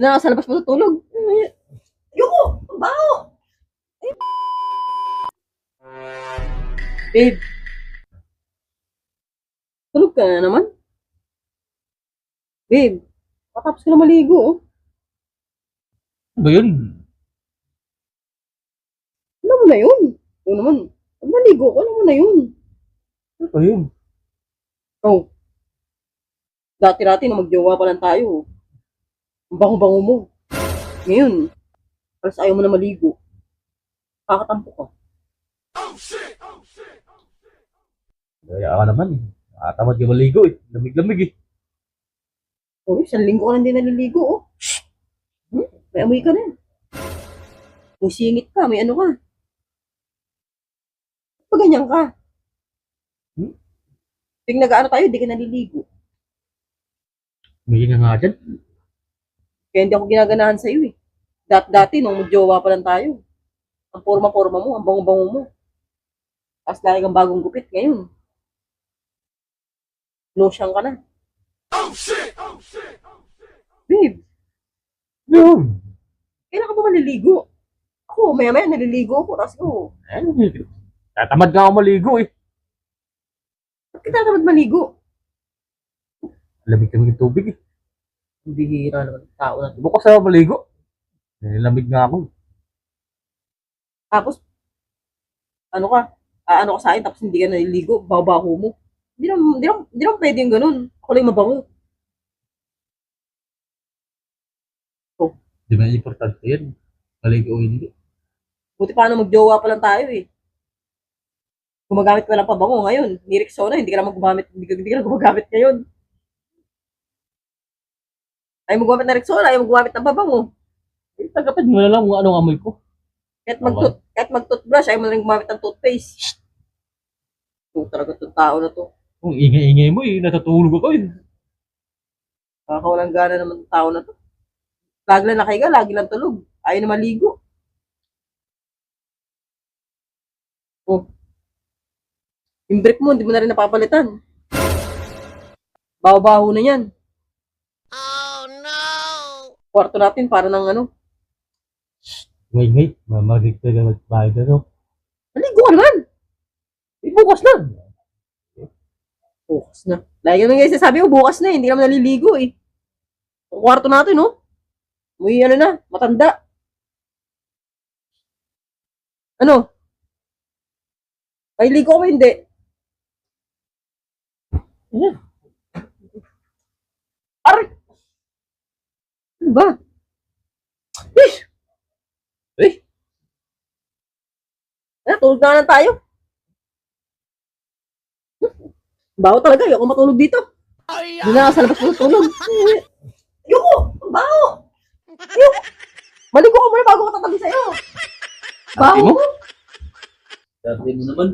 Doon na ako sa labas matutulog. Ayoko! Ang baho! Babe. Tulog ka na naman. Babe, matapos ka na maligo, oh. Ano ba yun? Alam mo na yun. Oo naman. Pag maligo ko, alam mo na yun. Ano ba yun? Oh. Dati-dati na magjowa pa lang tayo. Ang bango-bango mo. Ngayon, alas ayaw mo na maligo. Kakatampo ka. Kaya ka naman eh. Nakatamad ka maligo eh. Lamig-lamig eh. Oh, isang linggo ka na hindi naliligo, oh. Hmm? May amoy ka na. May singit ka, may ano ka. Pag ganyan ka. Hmm? Pag nag-ano tayo, di ka naliligo. May nga nga dyan. Kaya hindi ako ginaganahan sa iyo eh. Dat-dati, nung magjowa pa lang tayo. Ang forma-forma mo, ang bango-bango mo. Tapos lagi kang bagong gupit ngayon. Lotion ka na. Babe, Yun. kailan ka ba maliligo? Ako, maya-maya naliligo ako. Tapos ko, Ano eh. Tatamad nga ako maligo eh. ba't kita naman maligo? Lamig-lamig yung tubig eh. Ang bihira naman ng tao na. Bukas ako maligo. Nilamig nga ako. Tapos, ano ka? Ano ka sa akin, tapos hindi ka naliligo, babaho mo. Hindi naman, hindi naman, hindi naman pwede yung ganun. Ako lang mabango. Di ba importante yan? Maligo o hindi. Buti pa na magjowa pa lang tayo eh. Gumagamit ka lang pabango ngayon. Ni Rexona, hindi ka na gumagamit, hindi ka, hindi ka na gumagamit ngayon. Ayaw mo gumamit ng Rexona, ayaw mo gumamit ng pabango. Eh, tagapad mo na lang kung anong amoy ko. Kahit mag kahit mag-toothbrush, ayaw mo na rin gumamit ng toothpaste. Ito talaga itong tao na to. Kung ingay-ingay mo eh, natutulog ako eh. Nakakawalang gana naman ng tao na to. Lagi lang nakahiga, lagi lang tulog. Ayaw na maligo. Oh. Yung brick mo, hindi mo na rin napapalitan. Baho-baho na yan. Oh no! Kwarto natin para ng ano. Ngay-ngay, mamalig ka na magbayad ano. Maligo ka naman. Eh, bukas na. Bukas na. Lagi naman guys, sabi ko bukas na eh. Hindi naman naliligo eh. Kwarto natin, no? May ano na, matanda. Ano? May ligo ko ba hindi? Ano? Aray! Ano ba? Eh! Eh, Eh, tulog na lang tayo. Baho talaga, ayoko matulog dito. Hindi na ako sa labas matulog. Ayoko! Ang baho! Ayoko! Maligo ka muna bago ko tatabi sa'yo. Baho mo? Dati mo naman.